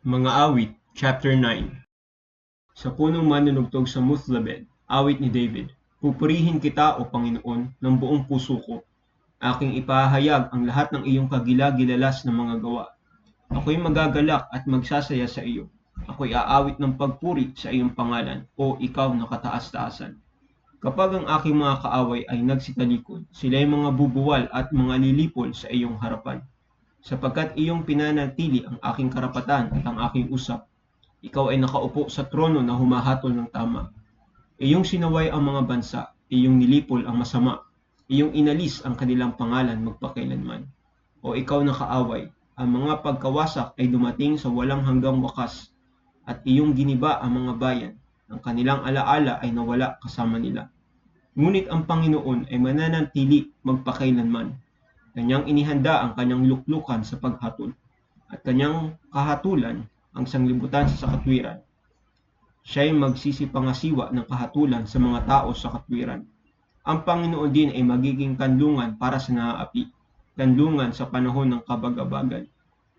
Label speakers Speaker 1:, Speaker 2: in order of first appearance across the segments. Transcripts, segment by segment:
Speaker 1: Mga Awit, Chapter 9 Sa punong manunugtog sa Muthlabed, awit ni David, Pupurihin kita, O Panginoon, ng buong puso ko. Aking ipahayag ang lahat ng iyong kagilagilalas na mga gawa. Ako'y magagalak at magsasaya sa iyo. Ako'y aawit ng pagpuri sa iyong pangalan, O ikaw na kataas-taasan. Kapag ang aking mga kaaway ay nagsitalikod, sila'y mga bubuwal at mga lilipol sa iyong harapan. Sapagkat iyong pinanatili ang aking karapatan at ang aking usap, ikaw ay nakaupo sa trono na humahatol ng tama. Iyong sinaway ang mga bansa, iyong nilipol ang masama, iyong inalis ang kanilang pangalan magpakailanman. O ikaw na kaaway, ang mga pagkawasak ay dumating sa walang hanggang wakas, at iyong giniba ang mga bayan, ang kanilang alaala ay nawala kasama nila. Ngunit ang Panginoon ay mananatili magpakailanman. Kanyang inihanda ang kanyang luklukan sa paghatol, at kanyang kahatulan ang sanglibutan sa katwiran. Siya'y magsisipangasiwa ng kahatulan sa mga tao sa katwiran. Ang Panginoon din ay magiging kanlungan para sa naaapi, kanlungan sa panahon ng kabagabagan.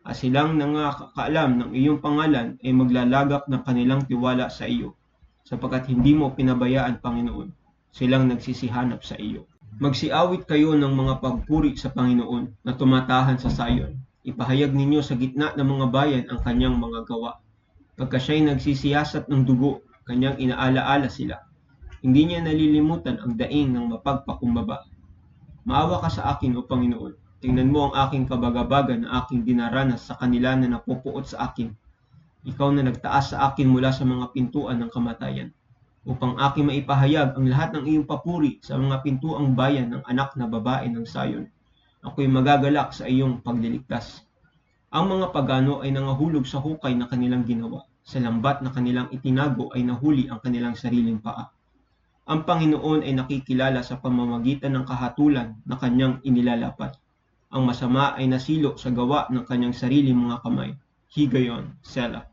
Speaker 1: At silang nangakaalam ng iyong pangalan ay maglalagak ng kanilang tiwala sa iyo, sapagkat hindi mo pinabayaan, Panginoon, silang nagsisihanap sa iyo. Magsiawit kayo ng mga pagpuri sa Panginoon na tumatahan sa sayon. Ipahayag ninyo sa gitna ng mga bayan ang kanyang mga gawa. Pagka siya'y nagsisiyasat ng dugo, kanyang inaalaala sila. Hindi niya nalilimutan ang daing ng mapagpakumbaba. Maawa ka sa akin, O Panginoon. Tingnan mo ang aking kabagabagan na aking dinaranas sa kanila na napupuot sa akin. Ikaw na nagtaas sa akin mula sa mga pintuan ng kamatayan upang aking maipahayag ang lahat ng iyong papuri sa mga pintuang bayan ng anak na babae ng sayon. Ako'y magagalak sa iyong pagliligtas. Ang mga pagano ay nangahulog sa hukay na kanilang ginawa. Sa lambat na kanilang itinago ay nahuli ang kanilang sariling paa. Ang Panginoon ay nakikilala sa pamamagitan ng kahatulan na kanyang inilalapat. Ang masama ay nasilo sa gawa ng kanyang sariling mga kamay. Higayon, Selah.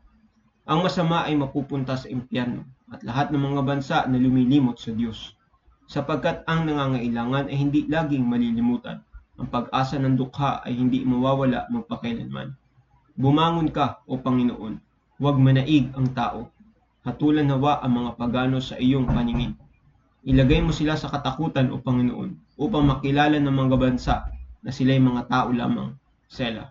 Speaker 1: Ang masama ay mapupunta sa impyerno at lahat ng mga bansa na lumilimot sa Diyos. Sapagkat ang nangangailangan ay hindi laging malilimutan. Ang pag-asa ng dukha ay hindi mawawala magpakailanman. Bumangon ka, O Panginoon, huwag manaig ang tao. Hatulan nawa ang mga pagano sa iyong paningin. Ilagay mo sila sa katakutan, O Panginoon, upang makilala ng mga bansa na sila'y mga tao lamang. Selah.